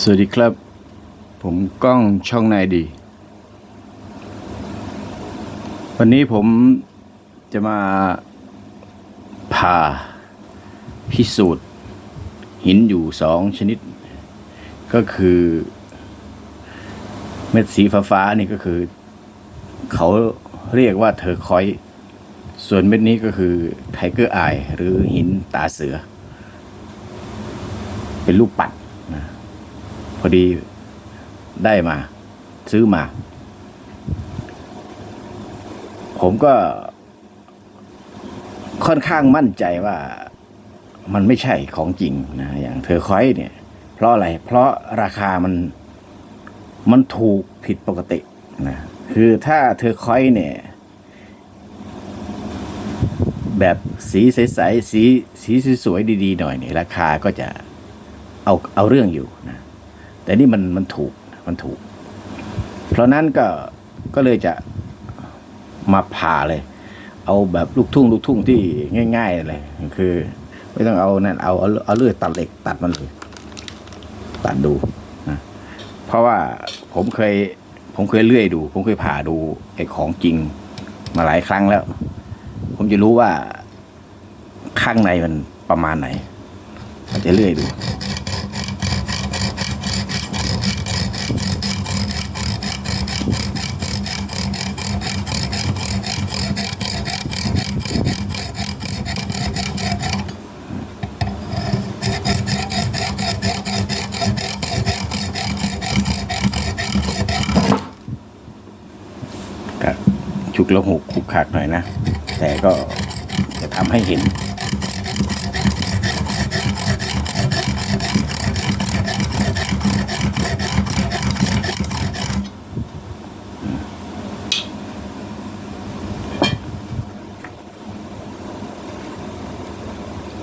สวัสดีครับ ผมก้องช่องนายดี วันนี้ผมจะมาพาพิสูจน์ หินอยู่สองชนิด ก็คือ เม็ดสีฟ้าๆนี่ก็คือ เขาเรียกว่าเทอคอย ส่วนเม็ดนี้ก็คือไทเกอร์อายหรือหินตาเสือ เป็นลูกปัด พอดีได้มา ซื้อมา ผมก็ ค่อนข้างมั่นใจว่ามันไม่ใช่ของจริงนะอย่างเธอคอยเนี่ย เพราะอะไร เพราะราคามันมันถูกผิดปกตินะคือถ้าเธอคอยเนี่ย แบบสีใสๆสีสีสวยๆดี ๆ หน่อยเนี่ยราคาก็จะเอาเอาเรื่องอยู่นะ แต่นี่มันมันถูกมันถูก เพราะนั้นก็ก็เลยจะมาผ่าเลย เอาแบบลูกทุ่งลูกทุ่งที่ง่าย ๆ เลย คือ ไม่ต้องเอานั่นเอาเอาเอาเลื่อยตัดเหล็กตัดมันเลยตัดดูนะเพราะว่าผมเคย ผมเคยเลื่อยดู ผมเคยผ่าดูไอ้ของจริงมาหลายครั้งแล้ว ผมจะรู้ว่าข้างในมันประมาณไหนจะเลื่อยดู ก็ ฉุกละหุกคุกคักหน่อยนะ แต่ก็จะทำให้เห็น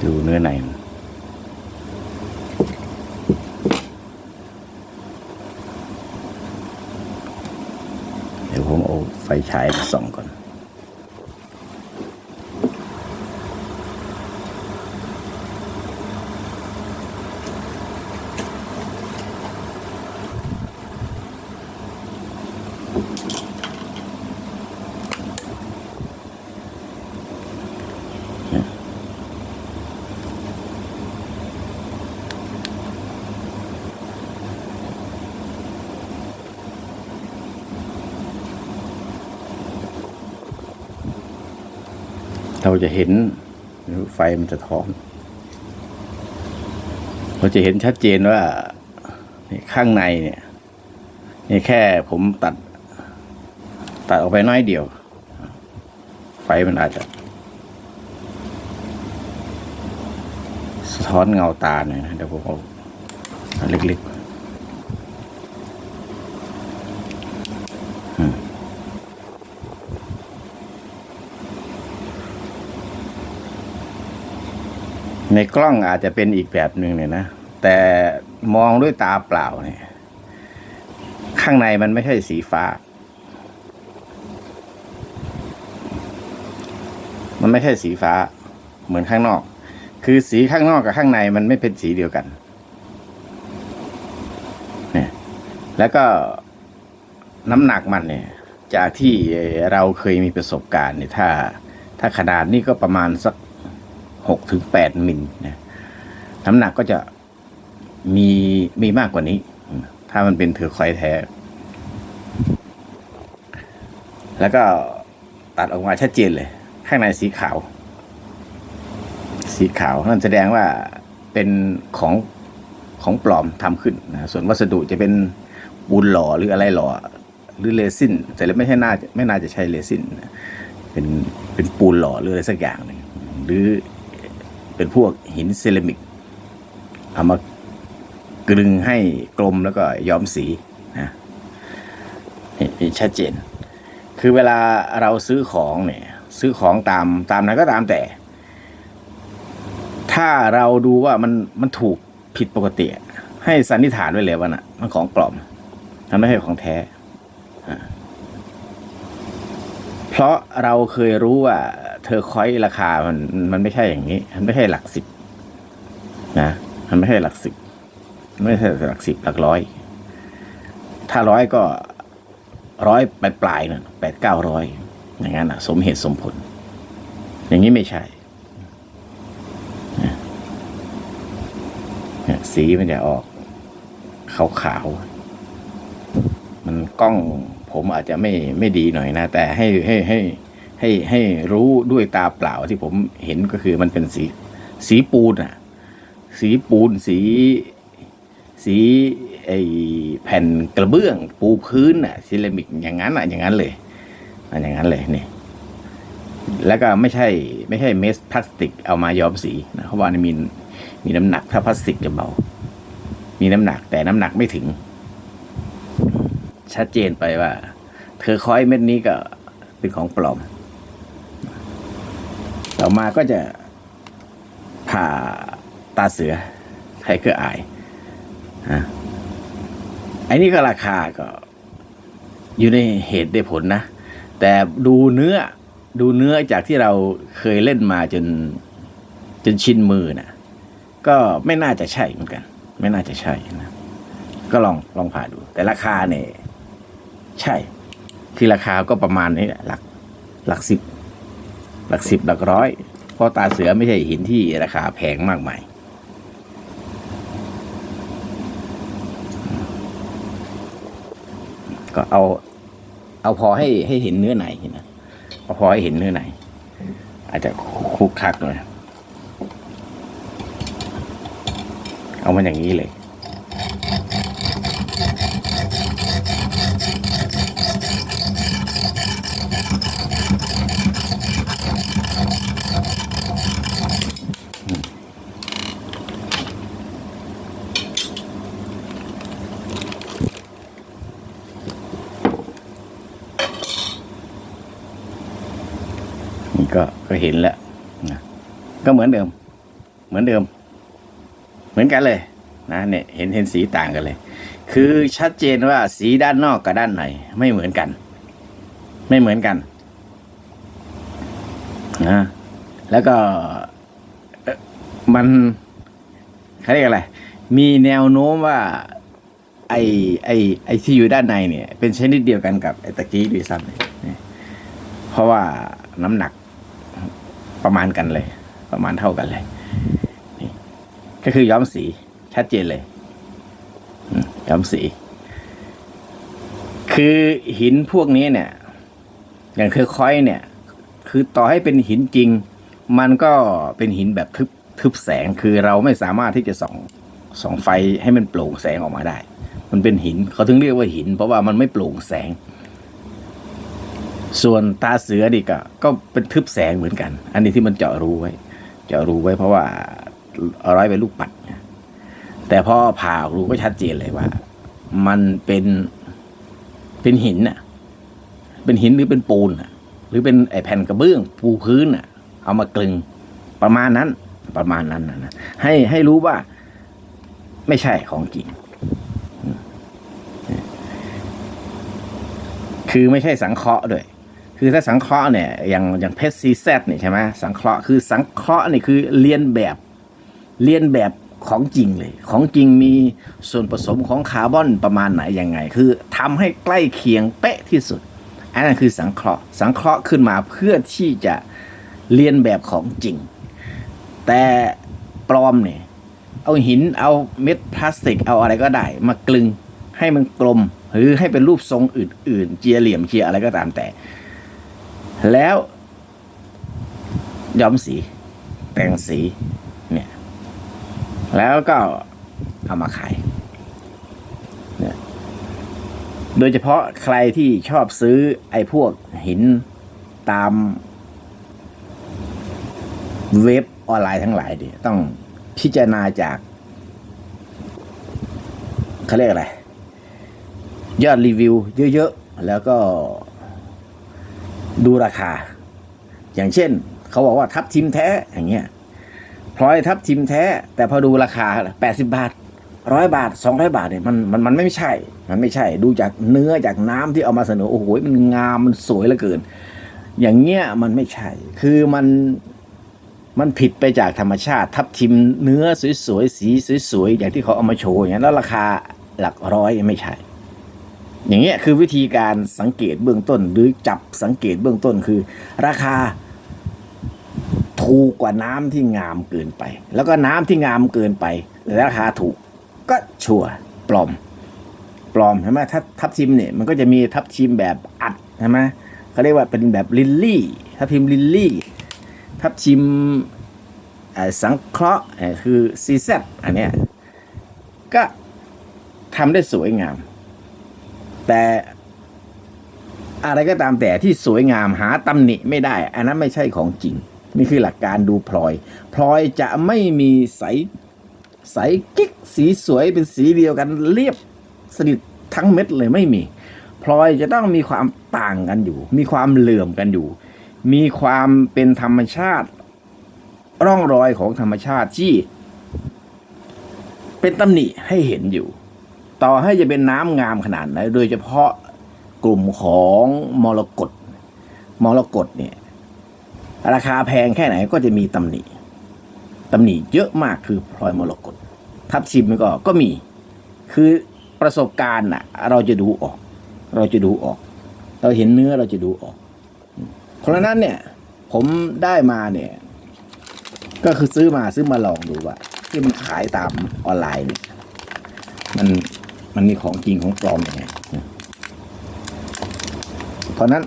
ดูเนื้อในมันเดี๋ยวผมเอาไฟ ฉายส่องก่อน เราจะเห็นไฟมันจะท้อน เราจะเห็นชัดเจนว่านี่ข้างในเนี่ยนี่แค่ผมตัด ตัดออกไปน้อยเดียว ไฟมันอาจจะ สะท้อนเงาตาหน่อยนะเดี๋ยวผมเอาเล็กๆ ในกล้องอาจจะเป็นอีกแบบหนึ่งเลยนะ แต่มองด้วยตาเปล่าเนี่ย ข้างในมันไม่ใช่สีฟ้า มันไม่ใช่สีฟ้า เหมือนข้างนอก คือสีข้างนอกกับข้างในมันไม่เป็นสีเดียวกันเนี่ยแล้วก็น้ำหนักมันเนี่ย จากที่เราเคยมีประสบการณ์เนี่ยถ้า ถ้าขนาดนี้ก็ประมาณสัก หกถึงแปดมิลนะน้ำหนักก็จะมีมีมากกว่านี้ ถ้ามันเป็นเถือคอยแท้ แล้วก็ตัดออกมาชัดเจนเลย ข้างในสีขาว สีขาวนั่นแสดงว่าเป็นของของปลอมทำขึ้นนะส่วนวัสดุจะเป็นปูนหล่อหรืออะไรหล่อหรือเรซินแต่แล้วไม่ใช่น่าไม่น่าจะใช่เรซินเป็นเป็นปูนหล่อหรืออะไรสักอย่างหนึ่งหรือ เป็นพวกหินเซรามิก เอามากลึงให้กลมแล้วก็ย้อมสีนะนเห็นชัดเจน คือเวลาเราซื้อของเนี่ยซื้อของตามตามไหนก็ตามแต่ ถ้าเราดูว่ามันมันถูกผิดปกติ ให้สันนิษฐานไว้เลยว่าน่ะ มันของปลอมมันไม่ใช่ของแท้เพราะเราเคยรู้ว่า เธอคอยราคามันมันไม่ใช่อย่างนี้ มันไม่ใช่หลักสิบนะมันไม่ใช่หลักสิบไม่ใช่หลักสิบหลักร้อย ถ้าร้อยก็ร้อยปลายปลายน่ะแปดเก้าร้อยอย่างนั้นอะสมเหตุสมผล อย่างนี้ไม่ใช่สีมันจะออกขาวๆมันกล้องผมอาจจะไม่ไม่ดีหน่อยนะ แต่ให้ให้ให้ให้ ให้ให้รู้ด้วยตาเปล่าที่ผมเห็นก็คือมันเป็นสี สีปูนอะสีปูนสี สีไอแผ่นกระเบื้อง ปูพื้นอะซิเลมิกอย่างนั้นอะอย่างนั้นเลยอันอย่างนั้นเลยนี่แล้วก็ไม่ใช่ไม่ใช่เมสพลาสติกเอามาย้อมสีนะเพราะว่ามันมีมีน้ำหนักถ้าพลาสติกจะเบา มีน้ำหนักแต่น้ำหนักไม่ถึง ชัดเจนไปว่า เธอคอยเม็ดนี้ก็เป็นของปลอม ต่อมาก็จะผ่าตาเสือไทเกอร์อายฮะอ้นี่ก็ราคาก็อยู่ในเหตุได้ผลนะ แต่ดูเนื้อดูเนื้อจากที่เราเคยเล่นมาจนจนชินมือนะก็ไม่น่าจะใช่เหมือนกัน ไม่น่าจะใช่นะก็ลองลองผ่าดู แต่ราคาเนี่ย ใช่ คือราคาก็ประมาณนี้แหละหลักหลักสิบ หลักสิบหลักร้อยเพราะตาเสือไม่ใช่หินที่ราคาแพงมากมายก็เอา เอาพอให้ให้เห็นเนื้อไหนนะเอาพอให้เห็นเนื้อไหน อาจจะคุกคักหน่อยเอามันอย่างนี้เลย นี่ก็ก็ เห็นแล้วนะก็เหมือนเดิม เหมือนเดิม เหมือนกันเลยนะเนี่ยเห็นเห็นสีต่างกันเลย คือชัดเจนว่าสีด้านนอกกับด้านในไม่เหมือนกัน ไม่เหมือนกันนะแล้วก็มันเขาเรียกอะไร มีแนวโน้มว่า ไอไอไอที่อยู่ด้านในเนี่ย เป็นชนิดเดียวกันกับไอตะกี้ด้วยซ้ำเนี่ยเพราะว่าน้ำหนัก ประมาณกันเลย ประมาณเท่ากันเลยนี่ก็คือย้อมสีชัดเจนเลยย้อมสี คือหินพวกนี้เนี่ย อย่างเทอคอยเนี่ย คือต่อให้เป็นหินจริง มันก็เป็นหินแบบทึบทึบแสงคือเราไม่สามารถที่จะส่องส่องไฟให้มันโปร่งแสงออกมาได้ มันเป็นหินเขาถึงเรียกว่าหิน เพราะว่ามันไม่โปร่งแสง ส่วนตาเสือดิก็ก็เป็นทึบแสงเหมือนกัน อันนี้ที่มันเจาะรูไว้ เจาะรูไว้เพราะว่าอร้อยเป็นลูกปัด แต่พอผ่าออรูก็ชัดเจนเลยว่า มันเป็นเป็นหินน่ะ เป็นหินหรือเป็นปูนน่ะ หรือเป็นไอแผ่นกระเบื้องปูพื้นน่ะ เอามากลึงประมาณนั้น ประมาณนั้นนะให้ให้รู้ว่า ไม่ใช่ของจริงคือไม่ใช่สังเคราะห์ด้วย คือถ้าสังเคราะห์เนี่ยอย่างอย่างเพชรซีแซดเนี่ยใช่ไหมสังเคราะห์คือสังเคราะห์นี่คือเรียนแบบเรียนแบบของจริงเลย ของจริงมีส่วนผสมของคาร์บอนประมาณไหนยังไง คือทำให้ใกล้เคียงเป๊ะที่สุด อันนั้นคือสังเคราะห์ สังเคราะห์ขึ้นมาเพื่อที่จะเรียนแบบของจริง แต่ปลอมเนี่ยเอาหินเอาเม็ดพลาสติกเอาอะไรก็ได้ มากลึงให้มันกลม หรือให้เป็นรูปทรงอื่น ๆ เจียเหลี่ยมเจียอะไรก็ตามแต่ แล้วย้อมสี แต่งสีเนี่ย แล้วก็เอามาขายเนี่ยโดยเฉพาะใครที่ชอบซื้อไอ้พวกหินตามเว็บออนไลน์ทั้งหลายดิต้องพิจารณาจากเขาเรียกอะไร ยอดรีวิวเยอะ ๆ แล้วก็ ดูราคา อย่างเช่น เขาบอกว่าทับทิมแท้อย่างเงี้ยพลอยทับทิมแท้ แต่พอดูราคา 80 บาทร้อยบาท 200 บาทเนี่ยมันมันมันไม่ใช่ มันไม่ใช่ ดูจากเนื้อจากน้ำที่เอามาเสนอโอ้โหมันงามมันสวยเหลือเกิน อย่างเงี้ยมันไม่ใช่ คือมันมันผิดไปจากธรรมชาติ ทับทิมเนื้อสวยๆสีสวยๆอย่างที่เขาเอามาโชว์อย่างนั้นแล้วราคาหลักร้อยไม่ใช่ อย่างเงี้ยคือวิธีการสังเกตเบื้องต้น หรือจับสังเกตเบื้องต้นคือ ราคา ถูกกว่าน้ำที่งามเกินไป แล้วก็น้ำที่งามเกินไปราคาถูกก็ชัวร์ปลอม ปลอมใช่ไหมถ้าทับทิมเนี่ยมันก็จะมีทับทิมแบบอัดใช่ไหมเขาเรียกว่าเป็นแบบลิลลี่ทับทิมลิลลี่ทับทิมสังเคราะห์คือซีเซอันเนี้ยก็ทำได้สวยงาม แต่อะไรก็ตามแต่ที่สวยงามหาตำหนิไม่ได้ อันนั้นไม่ใช่ของจริง นี่คือหลักการดูพลอย พลอยจะไม่มีใสใสกิ๊กสีสวยเป็นสีเดียวกันเรียบสนิททั้งเม็ดเลยไม่มี พลอยจะต้องมีความต่างกันอยู่ มีความเหลื่อมกันอยู่ มีความเป็นธรรมชาติ ร่องรอยของธรรมชาติที่ เป็นตำหนิให้เห็นอยู่ ต่อให้จะเป็นน้ำงามขนาดไหนโดยเฉพาะกลุ่มของมรกตมรกตเนี่ย ราคาแพงแค่ไหนก็จะมีตำหนิตำหนิเยอะมากคือพลอยมรกตทับทิมก็ก็มี คือประสบการณ์น่ะ เราจะดูออก เราจะดูออก เราเห็นเนื้อเราจะดูออกเพราะฉะนั้นเนี่ย ผมได้มาเนี่ย ก็คือซื้อมาซื้อมาลองดูว่า ที่มันขายตามออนไลน์เนี่ย มัน มันมีของจริงของปลอมอยังไงเพราะนั้น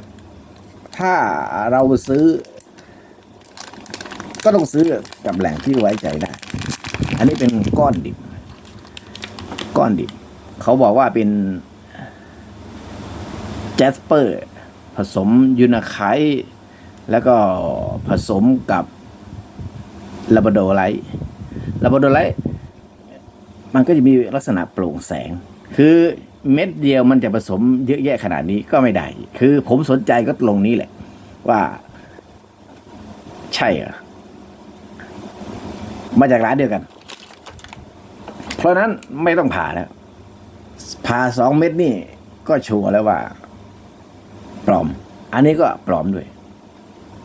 ถ้าเราซื้อ ก็ต้องซื้อกับแหล่งที่ไว้ใจได้ อันนี้เป็นก้อนดิบ ก้อนดิบ เขาบอกว่าเป็นแจสเปอร์ ผสมยูนาไคแล้วก็ผสมกับลาบาโดไลท์ลาบาโดไลท์มันก็จะมีลักษณะโปร่งแสง คือเม็ดเดียวมันจะผสมเยอะแยะขนาดนี้ก็ไม่ได้ คือผมสนใจก็ตรงนี้แหละ ว่า ใช่เหรอมาจากร้านเดียวกัน เพราะนั้นไม่ต้องผ่าแล้วผ่าสองเม็ดนี่ก็ชัวร์แล้วว่า ปลอม อันนี้ก็ปลอมด้วย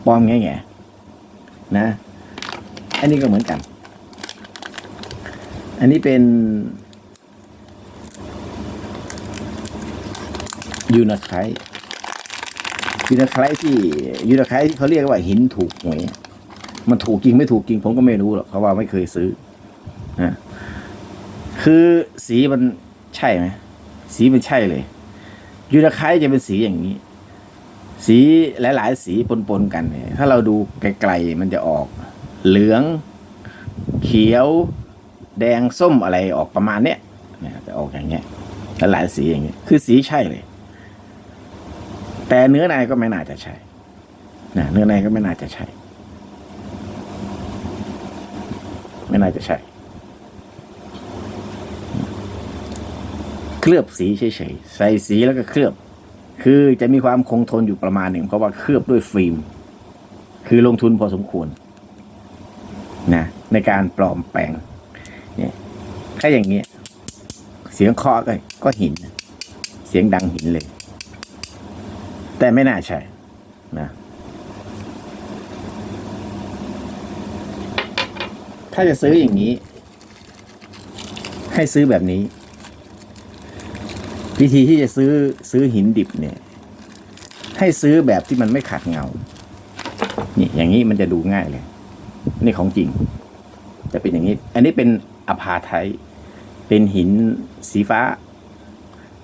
ปลอมแง่ๆนะ อันนี้ก็เหมือนกัน อันนี้เป็น ยูนาไคยูนาไคที่ยูนาไคที่เขาเรียกว่าหินถูกหวยมันถูกจริงไม่ถูกจริง ผมก็ไม่รู้หรอกเพราะว่าไม่เคยซื้อนะคือสีมันใช่ไหมสีมันใช่เลยยูนาไคจะเป็นสีอย่างนี้ สีหลาย ๆ สีปนๆกันเนี่ยถ้าเราดูไกลๆมันจะออก เหลือง เขียว แดงส้มอะไรออกประมาณเนี้ยนี่ยจะออกอย่างเงี้ยหลายๆสีอย่างเงี้ยคือสีใช่เลย แต่เนื้อในก็ไม่น่าจะใช่นะเนื้อในก็ไม่น่าจะใช่ ไม่น่าจะใช่ เคลือบสีเฉยๆใส่สีแล้วก็เคลือบ คือจะมีความคงทนอยู่ประมาณหนึ่งเพราะว่าเคลือบด้วยฟิล์ม คือลงทุนพอสมควรนะในการปลอมแปลงเนี่ยถ้าอย่างเงี้ยเสียงเคาะก็ก็หิน เสียงดังหินเลย แต่ไม่น่าใช่นะถ้าจะซื้ออย่างนี้ ให้ซื้อแบบนี้ วิธีที่จะซื้อซื้อหินดิบเนี่ย ให้ซื้อแบบที่มันไม่ขัดเงา นี่อย่างนี้มันจะดูง่ายเลย นี่ของจริง จะเป็นอย่างนี้ อันนี้เป็นอพาไทต์เป็นหินสีฟ้า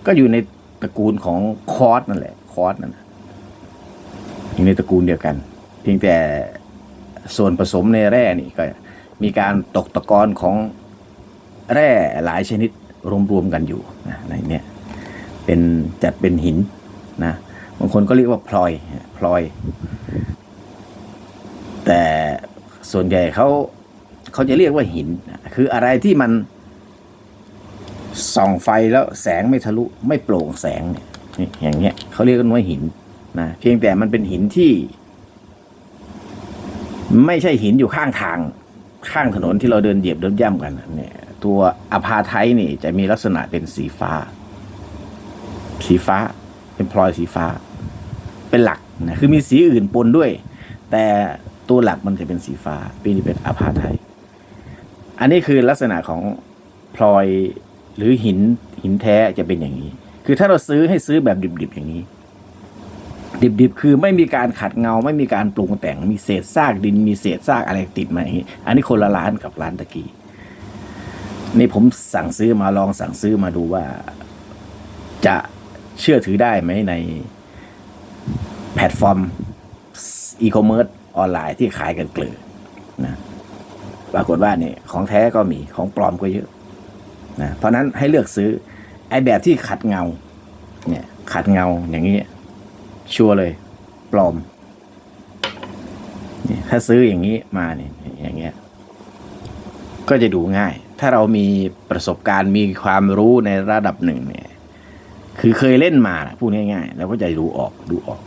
ก็อยู่ในตระกูลของคอร์สนั่นแหละ คอร์สนั่นนะ อยู่ในตระกูลเดียวกัน เพียงแต่ส่วนผสมในแร่นี่ก็มีการตกตะกอนของแร่หลายชนิดรวมๆกันอยู่นะในนี้เป็นจัดเป็นหินนะบางคนก็เรียกว่าพลอยพลอย แต่ส่วนใหญ่เขาเขาจะเรียกว่าหิน คืออะไรที่มันส่องไฟแล้วแสงไม่ทะลุไม่โปร่งแสงเนี่ยอย่างเงี้ยเขาเรียกกันว่าหิน นะเพียงแต่มันเป็นหินที่ ไม่ใช่หินอยู่ข้างทาง ข้างถนนที่เราเดินเหยียบเดินย่ำกันเนี่ย ตัวอพาไทต์นี่จะมีลักษณะเป็นสีฟ้า สีฟ้า เป็นพลอยสีฟ้า เป็นหลักนะคือมีสีอื่นปนด้วย แต่ตัวหลักมันจะเป็นสีฟ้า ปีนี้เป็นอพาไทยอันนี้คือลักษณะของพลอยหรือหินหินแท้จะเป็นอย่างนี้ คือถ้าเราซื้อให้ซื้อแบบดิบๆอย่างนี้ ดิบๆ คือไม่มีการขัดเงาไม่มีการปรุงแต่งมีเศษซากดิน มีเศษซากอะไรติดมาอย่างนี้ อันนี้คนละร้านกับร้านตะกี้นี่ผมสั่งซื้อมาลองสั่งซื้อมาดูว่า จะเชื่อถือได้ไหมในแพลตฟอร์มอีคอมเมิร์ซออนไลน์ที่ขายกันเกลือนะปรากฏว่าเนี่ยของแท้ก็มีของปลอมก็เยอะนะเพราะนั้นให้เลือกซื้อไอแบบที่ขัดเงาเนี่ยขัดเงาอย่างนี้ ชัวร์เลย ปลอมนี่ถ้าซื้ออย่างนี้มาเนี่ยอย่างเงี้ย ก็จะดูง่าย ถ้าเรามีประสบการณ์มีความรู้ในระดับหนึ่งเนี่ย คือเคยเล่นมาพูดง่ายๆเราก็จะดูออกดูออก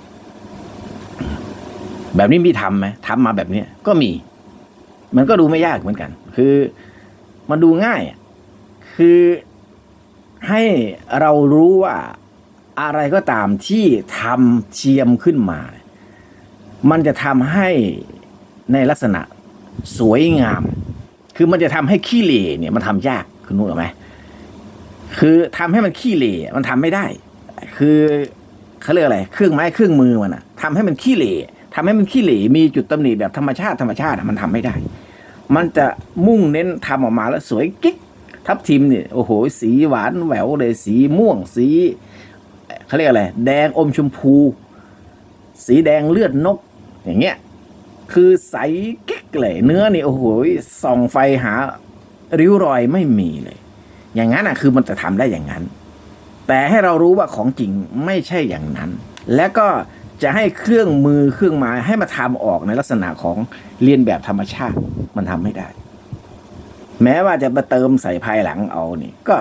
แบบนี้มีทำไหมทำมาแบบเนี้ยก็มี มันก็ดูไม่ยากเหมือนกัน คือมันดูง่าย คือให้เรารู้ว่า อะไรก็ตามที่ทำเทียมขึ้นมา มันจะทำให้ในลักษณะสวยงาม คือมันจะทำให้ขี้เหร่เนี่ยมันทำยากคุณรู้ไหมคือทำให้มันขี้เหร่มันทำไม่ได้ คือเขาเรียกอะไร เครื่องไม้เครื่องมือมันอะทำให้มันขี้เหร่ทำให้มันขี้เหร่มีจุดตำหนิแบบธรรมชาติธรรมชาติมันทำไม่ได้ มันจะมุ่งเน้นทำออกมาแล้วสวยกิ๊กทับทิมเนี่ยโอ้โห สีหวานแหววเลยสีม่วงสี เขาเรียกอะไร แดงอมชมพู สีแดงเลือดนก อย่างเงี้ย คือใสกิ๊กเลย เนื้อนี่โอ้โหส่องไฟหา ริ้วรอยไม่มีเลย อย่างนั้นอะคือมันจะทำได้อย่างนั้น แต่ให้เรารู้ว่าของจริงไม่ใช่อย่างนั้น และก็จะให้เครื่องมือเครื่องไม้ให้มาทำออกในลักษณะของเรียนแบบธรรมชาติมันทำไม่ได้ แม้ว่าจะมาเติมใส่ภายหลังเอานี่ก็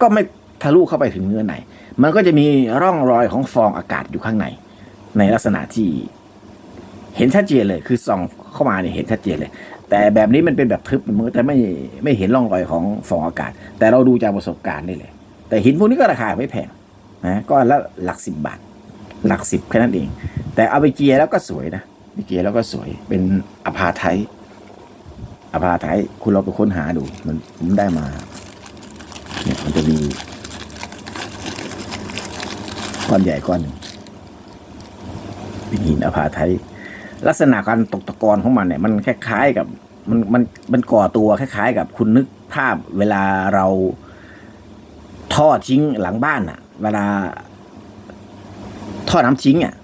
ก็ไม่ทะลุเข้าไปถึงเนื้อใน มันก็จะมีร่องรอยของฟองอากาศอยู่ข้างใน ในลักษณะที่เห็นชัดเจนเลยคือส่องเข้ามาเนี่ยเห็นชัดเจนเลย แต่แบบนี้มันเป็นแบบทึบมันก็จะไม่ไม่เห็นร่องรอยของฟองอากาศ แต่เราดูจากประสบการณ์นี่เลย แต่หินพวกนี้ก็ราคาไม่แพงนะก็ละหลักสิบบาท หลักสิบแค่นั้นเอง แต่เอาไปเจียแล้วก็สวยนะไปเจียแล้วก็สวยเป็นอภาไทยอภาไทยคุณเราไปค้นหาดูมันผมได้มาเนี่ยมันจะมี ก้อนใหญ่ก้อนหนึ่งเป็นหินอภาไทยลักษณะการตกตะกอนของมันเนี่ยมันคล้ายๆกับมันมันมันก่อตัวคล้าย ๆ กับคุณนึกภาพเวลาเราท่อทิ้งหลังบ้านอะเวลาท่อน้ำทิ้งอะ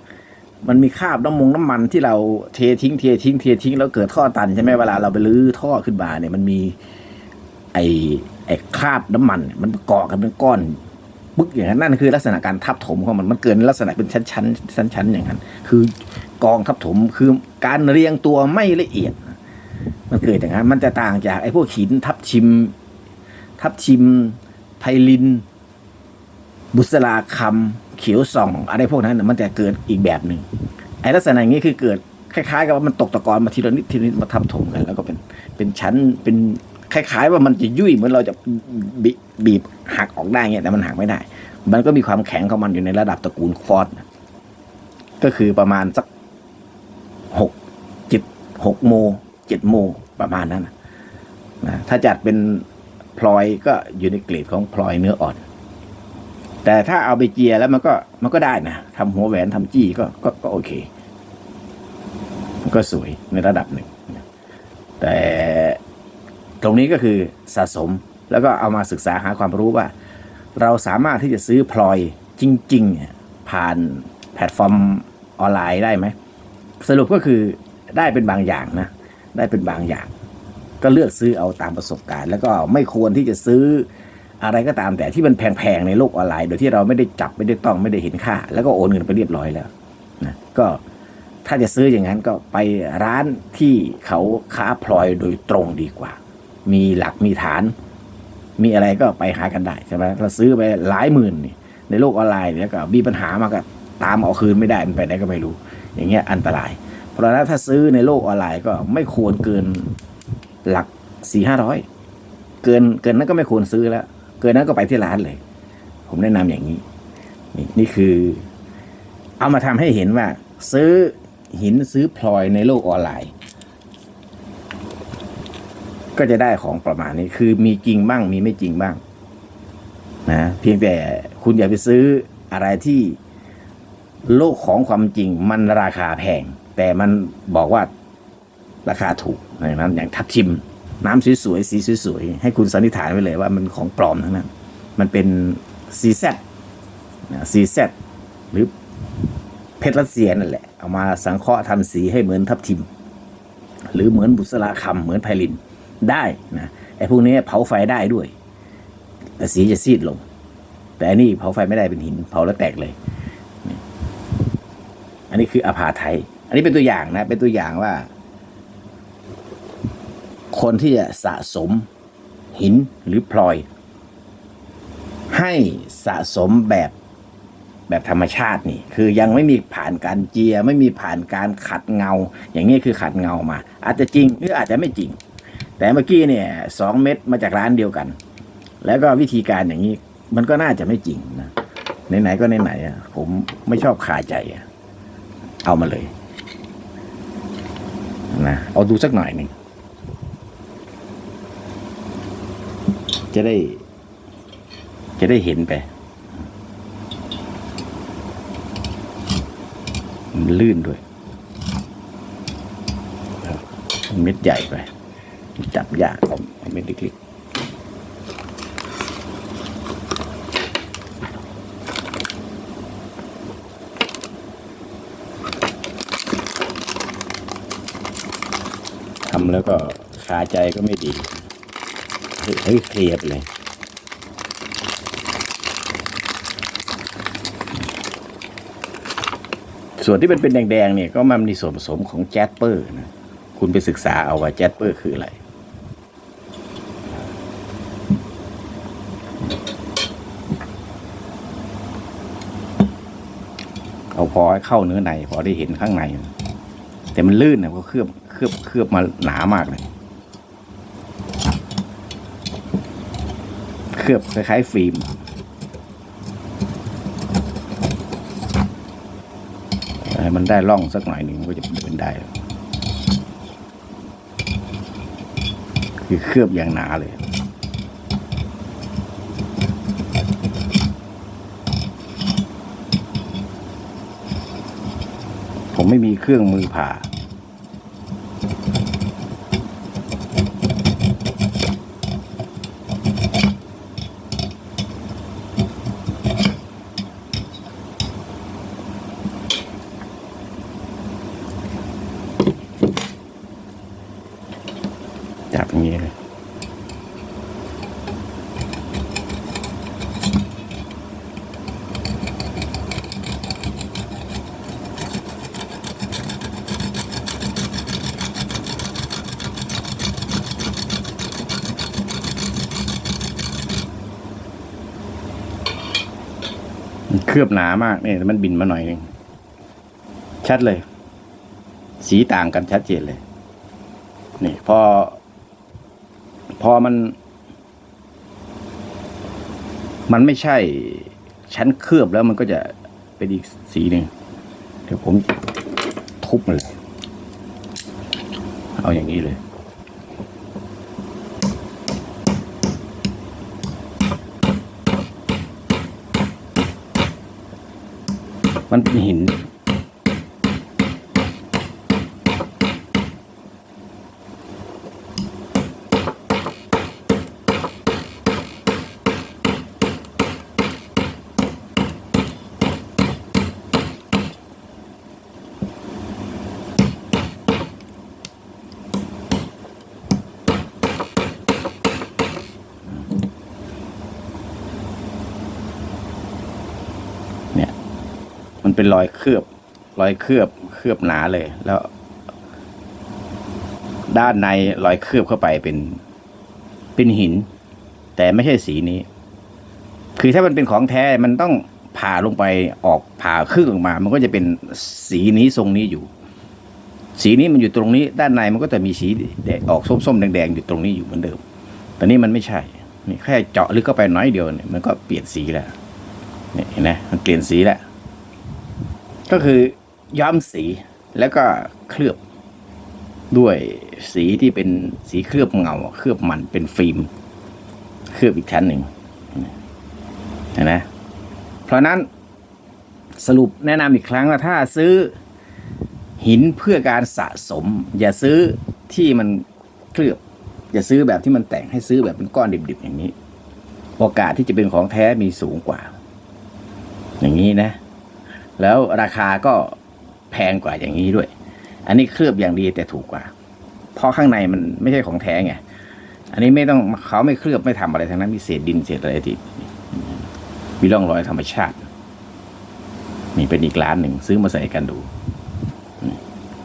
มันมีคราบน้ำมงน้ำมันที่เราเททิ้งเททิ้งเททิ้งแล้วเกิดท่อตันใช่ไหมเวลาเราไปลื้อท่อขึ้นมาเนี่ยมันมี ไอไอคราบน้ำมัน มันเกาะกันเป็นก้อน ปึ๊กอย่างนั้นนั่นคือลักษณะการทับถมของมันมันเกินลักษณะเป็นชั้นชั้นชั้นชั้นอย่างนั้น คือกองทับถมคือการเรียงตัวไม่ละเอียด มันเกิดอย่างนั้นมันจะต่างจากไอ้พวกหินทับชิม ทับชิมไพลิน บุษราคำเขียวส่อง อะไรพวกนั้นน่ะมันจะเกิดอีกแบบหนึ่งไอ้ลักษณะอย่างนี้คือเกิดคล้ายๆ กับว่ามันตกตะกอนมาทีละนิดทีละนิดมาทับถมกัน แล้วก็เป็นเป็นชั้นเป็น คล้าย ๆ ว่ามันจะยุ่ยเหมือนเราจะบบีบหักออกได้เงี้ยแต่มันหักไม่ได้ มันก็มีความแข็งของมันอยู่ในระดับตระกูลควอตซ์นะก็คือประมาณสักหกเจ็ดหกโมเจ็ดโมประมาณนั้นนะถ้าจัดเป็นพลอยก็อยู่ในเกรดของพลอยเนื้ออ่อน แต่ถ้าเอาไปเจียแล้วมันก็มันก็ได้นะทำหัวแหวนทำจี้ก็ก็ก็โอเค ก็สวยในระดับหนึ่ง แต่ รงนี้ก็คือสะสมแล้วก็เอามาศึกษาหาความรู้ว่า เราสามารถที่จะซื้อพลอยจริง ๆ ผ่านแพลตฟอร์มออนไลน์ได้ไหม สรุปก็คือได้เป็นบางอย่างนะ ได้เป็นบางอย่าง ก็เลือกซื้อเอาตามประสบการณ์ แล้วก็ไม่ควรที่จะซื้ออะไรก็ตามแต่ที่มันแพงๆในโลกออนไลน์ โดยที่เราไม่ได้จับไม่ได้ต้องไม่ได้เห็นค่า แล้วก็โอนเงินไปเรียบร้อยแล้วนะก็ถ้าจะซื้ออย่างนั้นก็ไปร้านที่เขาค้าพลอยโดยตรงดีกว่า มีหลักมีฐาน มีอะไรก็ไปหากันได้ใช่ไหมเราซื้อไปหลายหมื่นในโลกออนไลน์เนี่ยก็มีปัญหามาก็ตามเอาคืนไม่ได้มันไปไหนก็ไม่รู้ อย่างเงี้ยอันตราย เพราะฉะนั้นถ้าซื้อในโลกออนไลน์ก็ไม่ควรเกินหลักสี่ห้าร้อยเกินเกินนั้นก็ไม่ควรซื้อแล้ว เกินนั้นก็ไปที่ร้านเลย ผมแนะนำอย่างนี้นี่นี่คือ เอามาทำให้เห็นว่า ซื้อหินซื้อพลอยในโลกออนไลน์ ก็จะได้ของประมาณนี้คือมีจริงบ้างมีไม่จริงบ้างนะเพียงแต่คุณอย่าไปซื้ออะไรที่โลกของความจริงมันราคาแพง แต่มันบอกว่าราคาถูกอย่างนั้นอย่างทับทิม น้ำสวยๆสีสวยๆให้คุณสันนิษฐานไว้เลยว่ามันของปลอมทั้งนั้น มันเป็นซีแซซีแซหรือเพชรรัสเซียนั่นแหละ เอามาสังเคราะห์ทำสีให้เหมือนทับทิม หรือเหมือนบุษราคำเหมือนไพลิน ได้นะไอ้พวกนี้เผาไฟได้ด้วยแต่สีจะซีดลง แต่อันนี้เผาไฟไม่ได้เป็นหิน เผาแล้วแตกเลย อันนี้คืออภาไทย อันนี้เป็นตัวอย่างนะ เป็นตัวอย่างว่า คนที่จะสะสมหินหรือพลอย ให้สะสมแบบแบบธรรมชาตินี่ คือยังไม่มีผ่านการเจีย ไม่มีผ่านการขัดเงา อย่างนี้คือขัดเงามา อาจจะจริงหรืออาจจะไม่จริง แต่เมื่อกี้เนี่ยสองเม็ดมาจากร้านเดียวกัน แล้วก็วิธีการอย่างนี้มันก็น่าจะไม่จริงนะไหนๆก็ไหนๆอะผมไม่ชอบคาใจเอามาเลยนะเอาดูสักหน่อยหนึ่งจะได้ จะได้เห็นไปมันลื่นด้วยครับเม็ดใหญ่ไป จับยากเอาเอาเม็ดเล็กๆทำแล้วก็คาใจก็ไม่ดีเฮ้ยเคลียร์ไปเลยส่วนที่มันเป็นแดงๆเนี่ยก็มันมีส่วนผสมของแจสเปอร์นะ คุณไปศึกษาเอาว่าแจสเปอร์คืออะไร อาพอให้เข้าเนื้อในพอได้เห็นข้างใน แต่มันลื่นนะเพราะเคลือบเคลือบเคลือบมาหนามากเลย เคลือบคล้ายๆฟิล์มให้มันได้ร่องสักหน่อยหนึ่งก็จะเป็นได้คือเคลือบอย่างหนาเลย ไม่มีเครื่องมือผ่า จับอย่างนี้เลย มันเค ลือบหนามากเนี่ยมันบินมาหน่อยหนึงชัดเลย สีต่างกันชัดเจนเลย นี่ พอ พอมัน มันไม่ใช่ ชั้นเคลือบแล้วมันก็จะเป็นอีกสีหนึ่งเดี๋ยวผมทุบมันเลย เอาอย่างนี้เลย มันเป็นหิน เป็นรอยเคลือบ รอยเคลือบเคลือบหนาเลย แล้ว ด้านในรอยเคลือบเข้าไปเป็นเป็นหิน แต่ไม่ใช่สีนี้ คือถ้ามันเป็นของแท้มันต้องผ่าลงไปออกผ่าครึ่งออกมา มันก็จะเป็นสีนี้ทรงนี้อยู่ สีนี้มันอยู่ตรงนี้ ด้านในมันก็จะมีสีแดงออกส้มๆแดงๆอยู่ตรงนี้อยู่เหมือนเดิม แต่นี่มันไม่ใช่นี่แค่เจาะลึกเข้าไปน้อยเดียวเนี่ยมันก็เปลี่ยนสีแล้วนี่เห็นไหมมันเปลี่ยนสีแล้ว ก็คือย้อมสีแล้วก็เคลือบด้วยสีที่เป็นสีเคลือบเงา เคลือบมันเป็นฟิล์ม เคลือบอีกชั้นหนึ่งเห็นไหมเพราะนั้นสรุปแนะนำอีกครั้งว่าถ้าซื้อหินเพื่อการสะสม อย่าซื้อที่มันเคลือบ อย่าซื้อแบบที่มันแต่งให้ซื้อแบบเป็นก้อนดิบๆอย่างนี้ โอกาสที่จะเป็นของแท้มีสูงกว่า อย่างนี้นะ แล้วราคาก็แพงกว่าอย่างนี้ด้วย อันนี้เคลือบอย่างดีแต่ถูกกว่า เพราะข้างในมันไม่ใช่ของแท้ไง อันนี้ไม่ต้องเขาไม่เคลือบไม่ทำอะไรทั้งนั้นมีเศษดินเศษอะไรที่มีร่องรอยธรรมชาตินี่เป็นอีกร้านหนึ่งซื้อมาใส่กันดู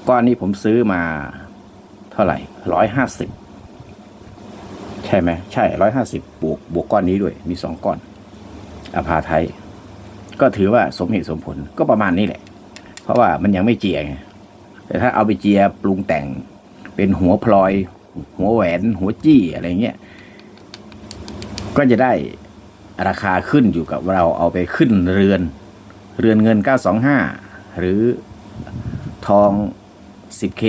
ก้อนนี้ผมซื้อมาเท่าไหร่ร้อยห้าสิบใช่ไหมใช่ร้อยห้าสิบบวกบวกก้อนนี้ด้วย มีสองก้อนอภาไทย ก็ถือว่าสมเหตุสมผลก็ประมาณนี้แหละ เพราะว่ามันยังไม่เจียไงแต่ถ้าเอาไปเจียปรุงแต่งเป็นหัวพลอย หัวแหวน หัวจี้อะไรเงี้ยก็จะได้ราคาขึ้นอยู่กับเราเอาไปขึ้นเรือน เรือนเงิน 925 หรือทอง 10K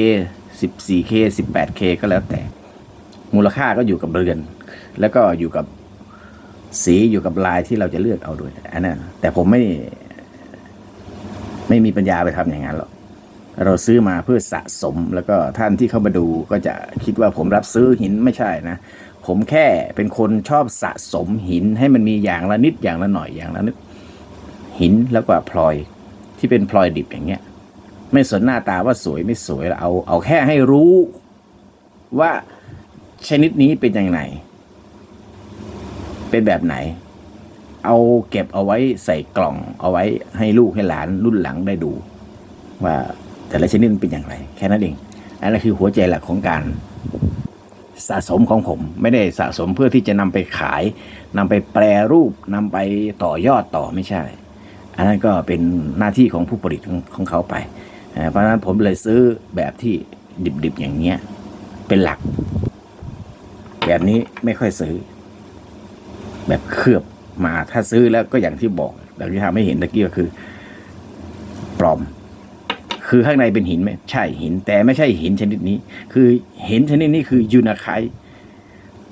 14K 18K ก็แล้วแต่ มูลค่าก็อยู่กับเรือน แล้วก็อยู่กับ สีอยู่กับลายที่เราจะเลือกเอาด้วยอันนั้นแต่ผมไม่ ไม่มีปัญญาไปทำอย่างนั้นหรอกเราซื้อมาเพื่อสะสมแล้วก็ท่านที่เข้ามาดูก็จะคิดว่าผมรับซื้อหินไม่ใช่นะ ผมแค่เป็นคนชอบสะสมหินให้มันมีอย่างละนิดอย่างละหน่อยอย่างละนิดหินแล้วก็พลอยที่เป็นพลอยดิบอย่างเงี้ย ไม่สนหน้าตาว่าสวยไม่สวยเอาเอาแค่ให้รู้ว่าชนิดนี้เป็นยังไง เป็นแบบไหน เอาเก็บเอาไว้ใส่กล่อง เอาไว้ให้ลูกให้หลานรุ่นหลังได้ดู ว่าแต่ละชนิดมันเป็นอย่างไร แค่นั้นเองอันนั้นคือหัวใจหลักของการสะสมของผม ไม่ได้สะสมเพื่อที่จะนำไปขายนำไปแปรรูปนำไปต่อยอดต่อไม่ใช่ อันนั้นก็เป็นหน้าที่ของผู้ผลิตของเขาไป เพราะฉะนั้นผมเลยซื้อแบบที่ดิบๆอย่างเงี้ยเป็นหลัก แบบนี้ไม่ค่อยซื้อ แบบเคลือบมาถ้าซื้อแล้วก็อย่างที่บอกแบบที่ทำให้เห็นตะกี้ก็คือ ปลอม คือข้างในเป็นหินไหมใช่หิน แต่ไม่ใช่หินชนิดนี้ คือหินชนิดนี้คือยูนาไค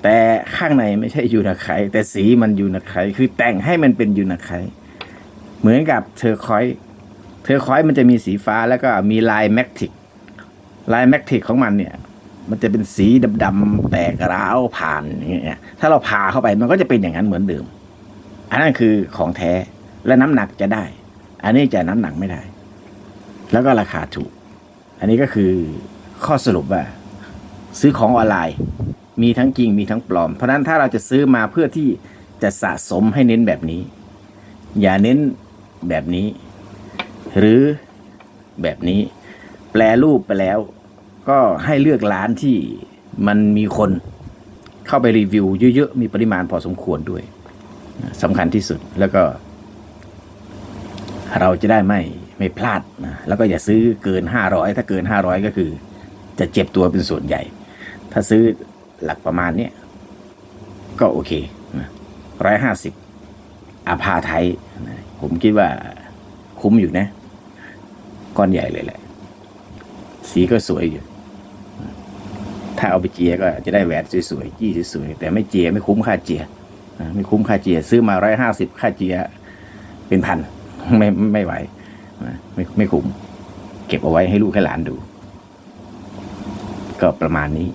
แต่ข้างในไม่ใช่ยูนาไคแต่สีมันยูนาไคคือแต่งให้มันเป็นยูนาไคเหมือนกับเทอร์คอยส์เทอร์คอยส์มันจะมีสีฟ้าแล้วก็มีลายแมกติกลายแมกติกของมันเนี่ย มันจะเป็นสีดำๆแตกร้าวผ่านอย่างเงี้ยถ้าเราผ่าเข้าไปมันก็จะเป็นอย่างนั้นเหมือนเดิม อันนั้นคือของแท้และน้ำหนักจะได้ อันนี้จะน้ำหนักไม่ได้ แล้วก็ราคาถูก อันนี้ก็คือข้อสรุปว่า ซื้อของออนไลน์ มีทั้งจริงมีทั้งปลอม เพราะนั้นถ้าเราจะซื้อมาเพื่อที่จะสะสมให้เน้นแบบนี้ อย่าเน้นแบบนี้ หรือแบบนี้ แปลรูปไปแล้ว ก็ให้เลือกร้านที่มันมีคนเข้าไปรีวิวเยอะๆ มีปริมาณพอสมควรด้วยสำคัญที่สุดแล้วก็ เราจะได้ไม่ไม่พลาดนะแล้วก็อย่าซื้อเกินห้าร้อยถ้าเกินห้าร้อยก็คือ จะเจ็บตัวเป็นส่วนใหญ่ ถ้าซื้อหลักประมาณเนี้ยก็โอเคร้อยห้าสิบอาภาไทยผมคิดว่าคุ้มอยู่นะ ก้อนใหญ่เลยแหละ สีก็สวยอยู่ ถ้าเอาไปเจียก็จะได้แหวนสวยๆจี้สวยๆแต่ไม่เจียไม่คุ้มค่าเจียไม่คุ้มค่าเจียซื้อมาร้อยห้าสิบค่าเจียเป็นพันไม่ไม่ไหวไม่ไม่คุ้มเก็บเอาไว้ให้ลูกให้หลานดู ก็ประมาณนี้